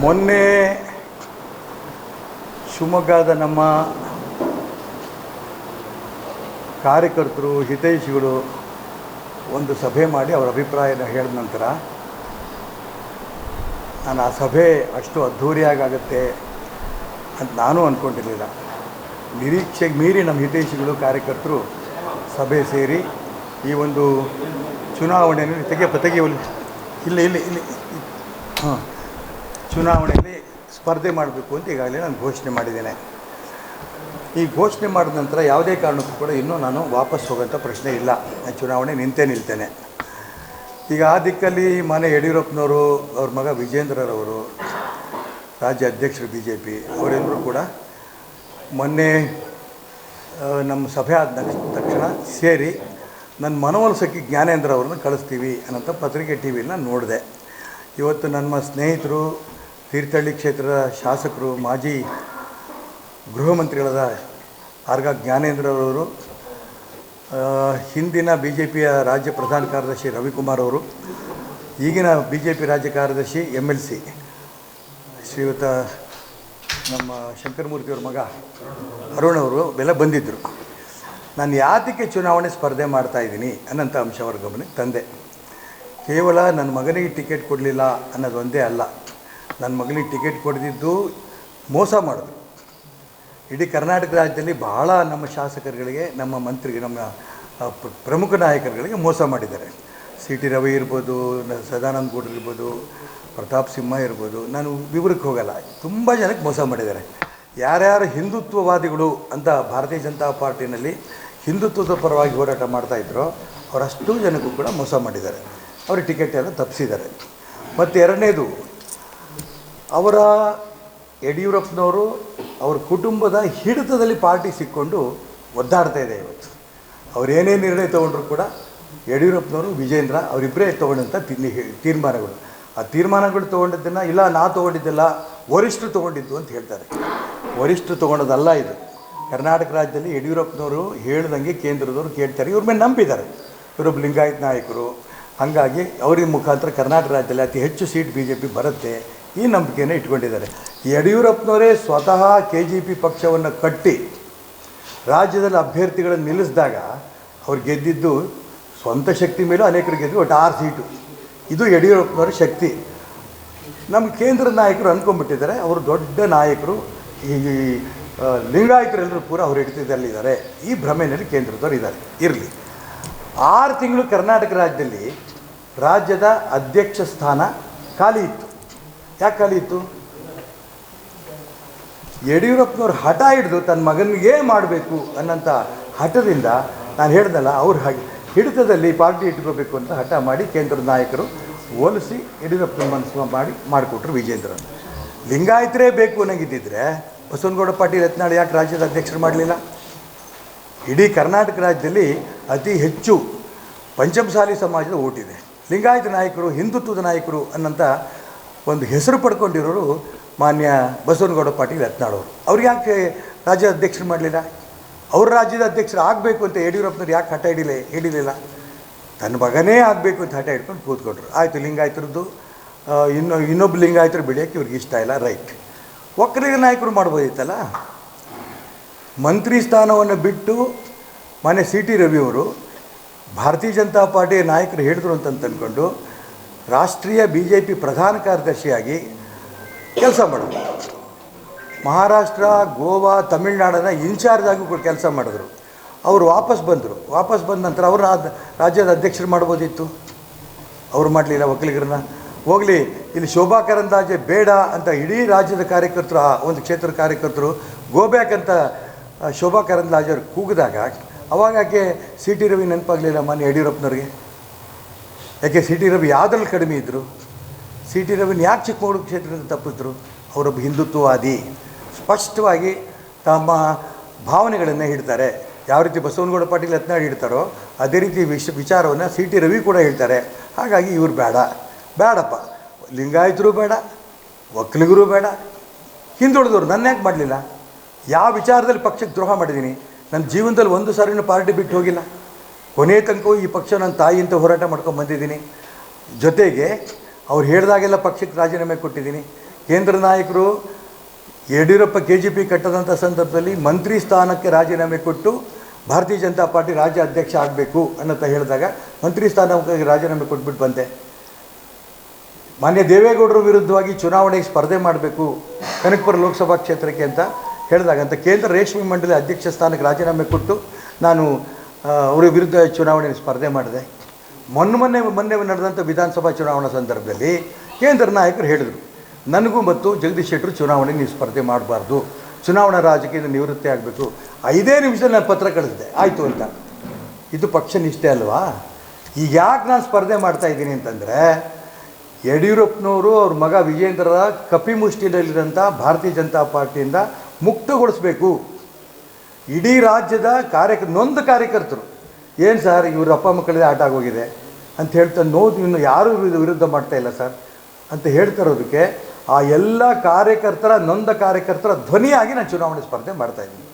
ಮೊನ್ನೆ ಶಿವಮೊಗ್ಗದ ನಮ್ಮ ಕಾರ್ಯಕರ್ತರು, ಹಿತೈಷಿಗಳು ಒಂದು ಸಭೆ ಮಾಡಿ ಅವರ ಅಭಿಪ್ರಾಯನ ಹೇಳಿದ ನಂತರ ನಾನು ಆ ಸಭೆ ಅಷ್ಟು ಅದ್ಧೂರಿಯಾಗುತ್ತೆ ಅಂತ ನಾನು ಅಂದ್ಕೊಂಡಿರಲಿಲ್ಲ ನಿರೀಕ್ಷೆಗೆ ಮೀರಿ ನಮ್ಮ ಹಿತೈಷಿಗಳು, ಕಾರ್ಯಕರ್ತರು ಸಭೆ ಸೇರಿ ಈ ಒಂದು ಚುನಾವಣೆಯಲ್ಲಿ ತೆಗೆ ತೆಗೆಯುವಲ್ಲಿ ಇಲ್ಲಿ ಇಲ್ಲಿ ಇಲ್ಲಿ ಹಾಂ ಚುನಾವಣೆಯಲ್ಲಿ ಸ್ಪರ್ಧೆ ಮಾಡಬೇಕು ಅಂತ ಈಗಾಗಲೇ ನಾನು ಘೋಷಣೆ ಮಾಡಿದ್ದೇನೆ. ಈ ಘೋಷಣೆ ಮಾಡಿದ ನಂತರ ಯಾವುದೇ ಕಾರಣಕ್ಕೂ ಕೂಡ ಇನ್ನೂ ನಾನು ವಾಪಸ್ ಹೋಗೋಂಥ ಪ್ರಶ್ನೆ ಇಲ್ಲ. ಚುನಾವಣೆ ನಿಂತೇ ನಿಲ್ತೇನೆ. ಈಗ ಆ ದಿಕ್ಕಲ್ಲಿ ಮನೆ ಯಡಿಯೂರಪ್ಪನವರು, ಅವ್ರ ಮಗ ವಿಜೇಂದ್ರರವರು, ರಾಜ್ಯ ಅಧ್ಯಕ್ಷರು ಬಿ ಜೆ ಪಿ ಅವರೆಲ್ಲರೂ ಕೂಡ ಮೊನ್ನೆ ನಮ್ಮ ಸಭೆ ಆದ ತಕ್ಷಣ ಸೇರಿ ನನ್ನ ಮನವೊಲಿಸೋಕ್ಕೆ ಜ್ಞಾನೇಂದ್ರ ಅವ್ರನ್ನ ಕಳಿಸ್ತೀವಿ ಅನ್ನೋಂಥ ಪತ್ರಿಕೆ ಟಿ ವಿಲಿ ನಾನು ನೋಡಿದೆ. ಇವತ್ತು ನಮ್ಮ ಸ್ನೇಹಿತರು ತೀರ್ಥಹಳ್ಳಿ ಕ್ಷೇತ್ರದ ಶಾಸಕರು, ಮಾಜಿ ಗೃಹ ಮಂತ್ರಿಗಳಾದ ಆರ್ಗ ಜ್ಞಾನೇಂದ್ರರವರು ಹಿಂದಿನ ಬಿ ಜೆ ಪಿಯ ರಾಜ್ಯ ಪ್ರಧಾನ ಕಾರ್ಯದರ್ಶಿ ರವಿಕುಮಾರ್ ಅವರು, ಈಗಿನ ಬಿ ಜೆ ಪಿ ರಾಜ್ಯ ಕಾರ್ಯದರ್ಶಿ ಎಂ ಎಲ್ ಸಿ ಶ್ರೀಯುತ ನಮ್ಮ ಶಂಕರಮೂರ್ತಿಯವ್ರ ಮಗ ಅರುಣ್ ಅವರು ಬೆಲೆ ಬಂದಿದ್ದರು ನಾನು ಯಾತಕ್ಕೆ ಚುನಾವಣೆ ಸ್ಪರ್ಧೆ ಮಾಡ್ತಾಯಿದ್ದೀನಿ ಅನ್ನೋಂಥ ಅಂಶ ಅವ್ರ ಗಮನಕ್ಕೆ ತಂದೆ. ಕೇವಲ ನನ್ನ ಮಗನಿಗೆ ಟಿಕೆಟ್ ಕೊಡಲಿಲ್ಲ ಅನ್ನೋದು ಒಂದೇ ಅಲ್ಲ. ನನ್ನ ಮಗನಿಗೆ ಟಿಕೆಟ್ ಕೊಡದಿದ್ದು ಮೋಸ ಮಾಡಿದ್ರು. ಇಡೀ ಕರ್ನಾಟಕ ರಾಜ್ಯದಲ್ಲಿ ಬಹಳ ನಮ್ಮ ಶಾಸಕರುಗಳಿಗೆ, ನಮ್ಮ ಮಂತ್ರಿಗೆ ನಮ್ಮ ಪ್ರ- ಪ್ರಮುಖ ನಾಯಕರುಗಳಿಗೆ ಮೋಸ ಮಾಡಿದ್ದಾರೆ. ಸಿ ಟಿ ರವಿ ಇರ್ಬೋದು ಸದಾನಂದ ಗೌಡ್ರು ಇರ್ಬೋದು, ಪ್ರತಾಪ್ ಸಿಂಹ ಇರ್ಬೋದು, ನಾನು ವಿವರಕ್ಕೆ ಹೋಗಲ್ಲ. ತುಂಬ ಜನಕ್ಕೆ ಮೋಸ ಮಾಡಿದ್ದಾರೆ. ಯಾರ್ಯಾರು ಹಿಂದುತ್ವವಾದಿಗಳು ಅಂತ ಭಾರತೀಯ ಜನತಾ ಪಾರ್ಟಿನಲ್ಲಿ ಹಿಂದುತ್ವದ ಪರವಾಗಿ ಹೋರಾಟ ಮಾಡ್ತಾಯಿದ್ರೋ ಅವರಷ್ಟು ಜನಕ್ಕೂ ಕೂಡ ಮೋಸ ಮಾಡಿದ್ದಾರೆ. ಅವ್ರಿಗೆ ಟಿಕೆಟ್ ಎಲ್ಲ ತಪ್ಪಿಸಿದ್ದಾರೆ. ಮತ್ತು ಎರಡನೇದು ಅವರ ಯಡಿಯೂರಪ್ಪನವರು ಅವ್ರ ಕುಟುಂಬದ ಹಿಡಿತದಲ್ಲಿ ಪಾರ್ಟಿ ಸಿಕ್ಕೊಂಡು ಒದ್ದಾಡ್ತಾ ಇದೆ ಇವತ್ತು. ಅವ್ರು ಏನೇ ನಿರ್ಣಯ ತೊಗೊಂಡ್ರು ಕೂಡ ಯಡಿಯೂರಪ್ಪನವರು, ವಿಜೇಂದ್ರ ಅವರಿಬ್ಬರೇ ತೊಗೊಂಡಂಥ ತಿನ್ನಿ ತೀರ್ಮಾನಗಳು. ಆ ತೀರ್ಮಾನಗಳು ತೊಗೊಂಡಿದ್ದನ್ನು, ಇಲ್ಲ ನಾ ತೊಗೊಂಡಿದ್ದಿಲ್ಲ ವರಿಷ್ಠರು ತೊಗೊಂಡಿದ್ದು ಅಂತ ಹೇಳ್ತಾರೆ. ವರಿಷ್ಠರು ತೊಗೊಂಡದಲ್ಲ ಇದು. ಕರ್ನಾಟಕ ರಾಜ್ಯದಲ್ಲಿ ಯಡಿಯೂರಪ್ಪನವರು ಹೇಳ್ದಂಗೆ ಕೇಂದ್ರದವರು ಕೇಳ್ತಾರೆ. ಇವ್ರ ಮೇಲೆ ನಂಬಿದ್ದಾರೆ. ಇವರೊಬ್ಬ ಲಿಂಗಾಯತ್ ನಾಯಕರು. ಹಾಗಾಗಿ ಅವ್ರಿಗೆ ಮುಖಾಂತರ ಕರ್ನಾಟಕ ರಾಜ್ಯದಲ್ಲಿ ಅತಿ ಹೆಚ್ಚು ಸೀಟ್ ಬಿ ಜೆ ಪಿ ಬರುತ್ತೆ. ಈ ನಂಬಿಕೆಯನ್ನು ಇಟ್ಕೊಂಡಿದ್ದಾರೆ ಯಡಿಯೂರಪ್ಪನವರೇ ಸ್ವತಃ ಕೆ ಜಿ ಪಿ ಪಕ್ಷವನ್ನು ಕಟ್ಟಿ ರಾಜ್ಯದಲ್ಲಿ ಅಭ್ಯರ್ಥಿಗಳನ್ನು ನಿಲ್ಲಿಸಿದಾಗ ಅವ್ರು ಗೆದ್ದಿದ್ದು ಸ್ವಂತ ಶಕ್ತಿ ಮೇಲೂ ಅನೇಕರು ಗೆದ್ದು ಒಟ್ಟು ಆರು ಸೀಟು. ಇದು ಯಡಿಯೂರಪ್ಪನವರ ಶಕ್ತಿ. ನಮ್ಮ ಕೇಂದ್ರ ನಾಯಕರು ಅಂದ್ಕೊಂಡ್ಬಿಟ್ಟಿದ್ದಾರೆ ಅವರು ದೊಡ್ಡ ನಾಯಕರು. ಈ ಲಿಂಗಾಯತರೆಲ್ಲರೂ ಪೂರ ಅವ್ರ ಹಿಡಿತದಲ್ಲಿದ್ದಾರೆ. ಈ ಭ್ರಮೆಯಲ್ಲಿ ಕೇಂದ್ರದವ್ರು ಇದ್ದಾರೆ. ಇರಲಿ. ಆರು ತಿಂಗಳು ಕರ್ನಾಟಕ ರಾಜ್ಯದಲ್ಲಿ ರಾಜ್ಯದ ಅಧ್ಯಕ್ಷ ಸ್ಥಾನ ಖಾಲಿ ಇತ್ತು. ಯಾಕೆ ಕಲಿಯಿತು ಯಡಿಯೂರಪ್ಪನವ್ರು ಹಠ ಹಿಡಿದು ತನ್ನ ಮಗನಿಗೆ ಮಾಡಬೇಕು ಅನ್ನೋಂಥ ಹಠದಿಂದ ನಾನು ಹೇಳ್ದಲ್ಲ, ಅವ್ರು ಹಾಗೆ ಹಿಡಿತದಲ್ಲಿ ಪಾರ್ಟಿ ಇಟ್ಕೋಬೇಕು ಅಂತ ಹಠ ಮಾಡಿ ಕೇಂದ್ರದ ನಾಯಕರು ಹೋಲಿಸಿ ಯಡಿಯೂರಪ್ಪನ ಮನಸ್ಸು ಮಾಡಿ ಮಾಡಿಕೊಟ್ರು ವಿಜೇಂದ್ರನ್. ಲಿಂಗಾಯತರೇ ಬೇಕು ಅನ್ನಂಗಿದ್ದಿದ್ರೆ ಬಸವನಗೌಡ ಪಾಟೀಲ್ ಯತ್ನಾಳ್ ಯಾಕೆ ರಾಜ್ಯದ ಅಧ್ಯಕ್ಷರು ಮಾಡಲಿಲ್ಲ? ಇಡೀ ಕರ್ನಾಟಕ ರಾಜ್ಯದಲ್ಲಿ ಅತಿ ಹೆಚ್ಚು ಪಂಚಮಸಾಲಿ ಸಮಾಜದ ಓಟಿದೆ. ಲಿಂಗಾಯತ ನಾಯಕರು, ಹಿಂದುತ್ವದ ನಾಯಕರು ಅನ್ನೋಂಥ ಒಂದು ಹೆಸರು ಪಡ್ಕೊಂಡಿರೋರು ಮಾನ್ಯ ಬಸವನಗೌಡ ಪಾಟೀಲ್ ಯತ್ನಾಳವರು ಅವ್ರಿಗೆ ಯಾಕೆ ರಾಜ್ಯ ಅಧ್ಯಕ್ಷರು ಮಾಡಲಿಲ್ಲ? ಅವ್ರ ರಾಜ್ಯದ ಅಧ್ಯಕ್ಷರು ಆಗಬೇಕು ಅಂತ ಯಡಿಯೂರಪ್ಪನವ್ರು ಯಾಕೆ ಹಠ ಹಿಡಿಲೇ, ಹಿಡಿಲಿಲ್ಲ? ತನ್ನ ಮಗನೇ ಆಗಬೇಕು ಅಂತ ಹಠ ಹಿಡ್ಕೊಂಡು ಕೂತ್ಕೊಂಡ್ರು. ಆಯಿತು, ಲಿಂಗಾಯತರದ್ದು ಇನ್ನೊ, ಇನ್ನೊಬ್ಬ ಲಿಂಗಾಯತರು ಬೆಳೆಯೋಕ್ಕೆ ಇವ್ರಿಗೆ ಇಷ್ಟ ಇಲ್ಲ, ರೈಟ್. ಒಕ್ಕಲಿಗ ನಾಯಕರು ಮಾಡ್ಬೋದಿತ್ತಲ್ಲ? ಮಂತ್ರಿ ಸ್ಥಾನವನ್ನು ಬಿಟ್ಟು ಮನೆ ಸಿ ಟಿ ರವಿಯವರು ಭಾರತೀಯ ಜನತಾ ಪಾರ್ಟಿಯ ನಾಯಕರು ಹೇಳಿದ್ರು ಅಂತ ಅಂದ್ಕೊಂಡು ರಾಷ್ಟ್ರೀಯ ಬಿ ಜೆ ಪಿ ಪ್ರಧಾನ ಕಾರ್ಯದರ್ಶಿಯಾಗಿ ಕೆಲಸ ಮಾಡಿದ್ರು. ಮಹಾರಾಷ್ಟ್ರ, ಗೋವಾ, ತಮಿಳ್ನಾಡನ್ನ ಇನ್ಚಾರ್ಜ್ ಆಗಿ ಕೂಡ ಕೆಲಸ ಮಾಡಿದ್ರು. ಅವರು ವಾಪಸ್ ಬಂದರು. ವಾಪಸ್ ಬಂದ ನಂತರ ಅವರು ರಾಜ್ಯದ ಅಧ್ಯಕ್ಷರು ಮಾಡ್ಬೋದಿತ್ತು. ಅವರು ಮಾಡಲಿಲ್ಲ ಒಕ್ಕಲಿಗರನ್ನ ಹೋಗಲಿ, ಇಲ್ಲಿ ಶೋಭಾ ಕರಂದಾಜೆ ಬೇಡ ಅಂತ ಇಡೀ ರಾಜ್ಯದ ಕಾರ್ಯಕರ್ತರು, ಆ ಒಂದು ಕ್ಷೇತ್ರದ ಕಾರ್ಯಕರ್ತರು ಗೋಬ್ಯಾಕ್ ಅಂತ ಶೋಭಾ ಕರಂದ್ಲಾಜೆ ಅವ್ರು ಕೂಗಿದಾಗ, ಅವಾಗ ಯಾಕೆ ಸಿ ಟಿ ರವಿ ನೆನಪಾಗಲಿಲ್ಲ ಮಾನ್ಯ ಯಡಿಯೂರಪ್ಪನವ್ರಿಗೆ? ಯಾಕೆ ಸಿ ಟಿ ರವಿ ಯಾವುದ್ರಲ್ಲಿ ಕಡಿಮೆ ಇದ್ದರು ಸಿ ಟಿ ರವಿನ ಯಾಕೆ ಚಿಕ್ಕಮಗಳೂರು ಕ್ಷೇತ್ರದಿಂದ ತಪ್ಪಿದ್ರು? ಅವರೊಬ್ಬ ಹಿಂದುತ್ವವಾದಿ. ಸ್ಪಷ್ಟವಾಗಿ ತಮ್ಮ ಭಾವನೆಗಳನ್ನು ಹಿಡ್ತಾರೆ ಯಾವ ರೀತಿ ಬಸವನಗೌಡ ಪಾಟೀಲ್ ಯತ್ನಾಳ್ ಹಿಡ್ತಾರೋ ಅದೇ ರೀತಿ ವಿಶ್ ವಿಚಾರವನ್ನು ಸಿ ಟಿ ರವಿ ಕೂಡ ಹೇಳ್ತಾರೆ. ಹಾಗಾಗಿ ಇವರು ಬೇಡ. ಬೇಡಪ್ಪ. ಲಿಂಗಾಯತರು ಬೇಡ ಒಕ್ಕಲಿಗರು ಬೇಡ. ಹಿಂದುಳಿದವರು ನನ್ನ ಯಾಕೆ ಮಾಡಲಿಲ್ಲ? ಯಾವ ವಿಚಾರದಲ್ಲಿ ಪಕ್ಷಕ್ಕೆ ದ್ರೋಹ ಮಾಡಿದ್ದೀನಿ? ನನ್ನ ಜೀವನದಲ್ಲಿ ಒಂದು ಸಾರಿನೂ ಪಾರ್ಟಿ ಬಿಟ್ಟು ಹೋಗಿಲ್ಲ. ಕೊನೆ ತನಕ ಈ ಪಕ್ಷ ನನ್ನ ತಾಯಿ ಅಂತ ಹೋರಾಟ ಮಾಡ್ಕೊಂಡು ಬಂದಿದ್ದೀನಿ. ಜೊತೆಗೆ ಅವ್ರು ಹೇಳಿದಾಗೆಲ್ಲ ಪಕ್ಷಕ್ಕೆ ರಾಜೀನಾಮೆ ಕೊಟ್ಟಿದ್ದೀನಿ. ಕೇಂದ್ರ ನಾಯಕರು ಯಡಿಯೂರಪ್ಪ ಕೆ ಜಿ ಪಿ ಕಟ್ಟದಂಥ ಸಂದರ್ಭದಲ್ಲಿ ಮಂತ್ರಿ ಸ್ಥಾನಕ್ಕೆ ರಾಜೀನಾಮೆ ಕೊಟ್ಟು ಭಾರತೀಯ ಜನತಾ ಪಾರ್ಟಿ ರಾಜ್ಯ ಅಧ್ಯಕ್ಷ ಆಗಬೇಕು ಅನ್ನೋಂತ ಹೇಳಿದಾಗ ಮಂತ್ರಿ ಸ್ಥಾನಕ್ಕೆ ರಾಜೀನಾಮೆ ಕೊಟ್ಬಿಟ್ಟು ಬಂದೆ. ಮಾನ್ಯ ದೇವೇಗೌಡರ ವಿರುದ್ಧವಾಗಿ ಚುನಾವಣೆಗೆ ಸ್ಪರ್ಧೆ ಮಾಡಬೇಕು ಕನಕಪುರ ಲೋಕಸಭಾ ಕ್ಷೇತ್ರಕ್ಕೆ ಅಂತ ಹೇಳಿದಾಗ ಅಂತ ಕೇಂದ್ರ ರೇಷ್ಮೆ ಮಂಡಳಿ ಅಧ್ಯಕ್ಷ ಸ್ಥಾನಕ್ಕೆ ರಾಜೀನಾಮೆ ಕೊಟ್ಟು ನಾನು ಅವರ ವಿರುದ್ಧ ಚುನಾವಣೆ ಸ್ಪರ್ಧೆ ಮಾಡಿದೆ. ಮೊನ್ನೆ ಮೊನ್ನೆ ಮೊನ್ನೆ ನಡೆದಂಥ ವಿಧಾನಸಭಾ ಚುನಾವಣಾ ಸಂದರ್ಭದಲ್ಲಿ ಕೇಂದ್ರ ನಾಯಕರು ಹೇಳಿದರು, ನನಗೂ ಮತ್ತು ಜಗದೀಶ್ ಶೆಟ್ಟರು ಚುನಾವಣೆ ನೀವು ಸ್ಪರ್ಧೆ ಮಾಡಬಾರ್ದು. ಚುನಾವಣಾ ರಾಜಕೀಯದ ನಿವೃತ್ತಿ ಆಗಬೇಕು. ಐದೇ ನಿಮಿಷದಲ್ಲಿ ನಾನು ಪತ್ರ ಕಳಿಸಿದೆ. ಆಯಿತು ಅಂತ. ಇದು ಪಕ್ಷ ನಿಷ್ಠೆ ಅಲ್ವಾ? ಈಗ ಯಾಕೆ ನಾನು ಸ್ಪರ್ಧೆ ಮಾಡ್ತಾ ಇದ್ದೀನಿ ಅಂತಂದರೆ, ಯಡಿಯೂರಪ್ಪನವರು ಅವ್ರ ಮಗ ವಿಜೇಂದ್ರರ ಕಪಿಮುಷ್ಟಿನಲ್ಲಿರೋಂಥ ಭಾರತೀಯ ಜನತಾ ಪಾರ್ಟಿಯಿಂದ ಮುಕ್ತಗೊಳಿಸ್ಬೇಕು. ಇಡೀ ರಾಜ್ಯದ ಕಾರ್ಯಕ, ನೊಂದ ಕಾರ್ಯಕರ್ತರು, ಏನು ಸರ್ ಇವ್ರ ಅಪ್ಪ ಮಕ್ಕಳಿಗೆ ಆಟ ಆಗೋಗಿದೆ ಅಂತ ಹೇಳ್ತಾ ನೋದು ಇನ್ನು ಯಾರೂ ಇದು ವಿರುದ್ಧ ಮಾಡ್ತಾ ಇಲ್ಲ ಸರ್ ಅಂತ ಹೇಳ್ತಾ ಇರೋದಕ್ಕೆ ಆ ಎಲ್ಲ ಕಾರ್ಯಕರ್ತರ, ನೊಂದ ಕಾರ್ಯಕರ್ತರ ಧ್ವನಿಯಾಗಿ ನಾನು ಚುನಾವಣೆ ಸ್ಪರ್ಧೆ ಮಾಡ್ತಾ ಇದ್ದೀನಿ.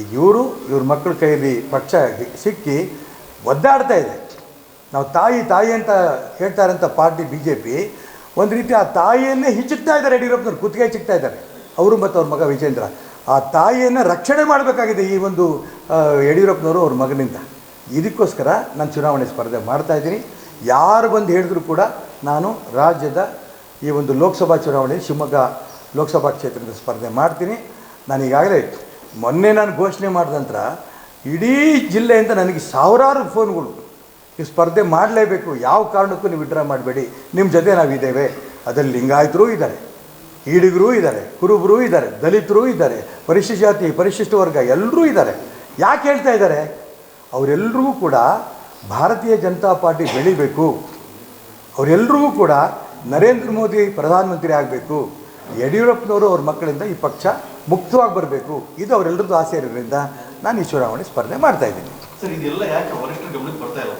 ಈಗ ಇವರು, ಇವ್ರ ಮಕ್ಕಳ ಕೈಯಲ್ಲಿ ಪಕ್ಷ ಸಿಕ್ಕಿ ಒದ್ದಾಡ್ತಾ ಇದೆ. ನಾವು ತಾಯಿ ತಾಯಿ ಅಂತ ಹೇಳ್ತಾರಂಥ ಪಾರ್ಟಿ ಬಿ ಜೆ ಪಿ ಒಂದು ರೀತಿ ಆ ತಾಯಿಯನ್ನೇ ಹಿಚ್ಚುತ್ತಾ ಇದ್ದಾರೆ ಯಡಿಯೂರಪ್ಪನವ್ರು ಕುತ್ತಿಗೆ ಚಿಕ್ತಾ ಇದ್ದಾರೆ. ಅವರು ಮತ್ತು ಅವ್ರ ಮಗ ವಿಜೇಂದ್ರ. ಆ ತಾಯಿಯನ್ನು ರಕ್ಷಣೆ ಮಾಡಬೇಕಾಗಿದೆ ಈ ಒಂದು ಯಡಿಯೂರಪ್ಪನವರು ಅವ್ರ ಮಗನಿಂದ. ಇದಕ್ಕೋಸ್ಕರ ನಾನು ಚುನಾವಣೆ ಸ್ಪರ್ಧೆ ಮಾಡ್ತಾ ಇದ್ದೀನಿ. ಯಾರು ಬಂದು ಹೇಳಿದ್ರು ಕೂಡ ನಾನು ರಾಜ್ಯದ ಈ ಒಂದು ಲೋಕಸಭಾ ಚುನಾವಣೆ, ಶಿವಮೊಗ್ಗ ಲೋಕಸಭಾ ಕ್ಷೇತ್ರದ ಸ್ಪರ್ಧೆ ಮಾಡ್ತೀನಿ. ನಾನು ಈಗಾಗಲೇ ಮೊನ್ನೆ ನಾನು ಘೋಷಣೆ ಮಾಡಿದ ನಂತರ ಇಡೀ ಜಿಲ್ಲೆಯಿಂದ ನನಗೆ ಸಾವಿರಾರು ಫೋನ್ಗಳು, ನೀವು ಸ್ಪರ್ಧೆ ಮಾಡಲೇಬೇಕು, ಯಾವ ಕಾರಣಕ್ಕೂ ನೀವು ವಿಡ್ರಾ ಮಾಡಬೇಡಿ, ನಿಮ್ಮ ಜೊತೆ ನಾವಿದ್ದೇವೆ. ಅದರಲ್ಲಿ ಲಿಂಗಾಯತರೂ ಇದ್ದಾರೆ. ಈಡಿಗರು ಇದ್ದಾರೆ, ಕುರುಬರೂ ಇದ್ದಾರೆ, ದಲಿತರೂ ಇದ್ದಾರೆ, ಪರಿಶಿಷ್ಟ ಜಾತಿ, ಪರಿಶಿಷ್ಟ ವರ್ಗ ಎಲ್ಲರೂ ಇದ್ದಾರೆ. ಯಾಕೆ ಹೇಳ್ತಾ ಇದ್ದಾರೆ? ಅವರೆಲ್ಲರಿಗೂ ಕೂಡ ಭಾರತೀಯ ಜನತಾ ಪಾರ್ಟಿ ಬೆಳಿಬೇಕು. ಅವರೆಲ್ಲರಿಗೂ ಕೂಡ ನರೇಂದ್ರ ಮೋದಿ ಪ್ರಧಾನಮಂತ್ರಿ ಆಗಬೇಕು. ಯಡಿಯೂರಪ್ಪನವರು ಅವ್ರ ಮಕ್ಕಳಿಂದ ಈ ಪಕ್ಷ ಮುಕ್ತವಾಗಿ ಬರಬೇಕು. ಇದು ಅವರೆಲ್ಲರದ್ದು ಆಸೆ ಇರೋದ್ರಿಂದ ನಾನು ಈ ಚುನಾವಣೆ ಸ್ಪರ್ಧೆ ಮಾಡ್ತಾ ಇದ್ದೀನಿ. ಸರ್, ಇದೆಲ್ಲ ಯಾಕೆ ವರಿಷ್ಠರ ಗಮನಕ್ಕೆ ಬರ್ತಾ ಇಲ್ಲ?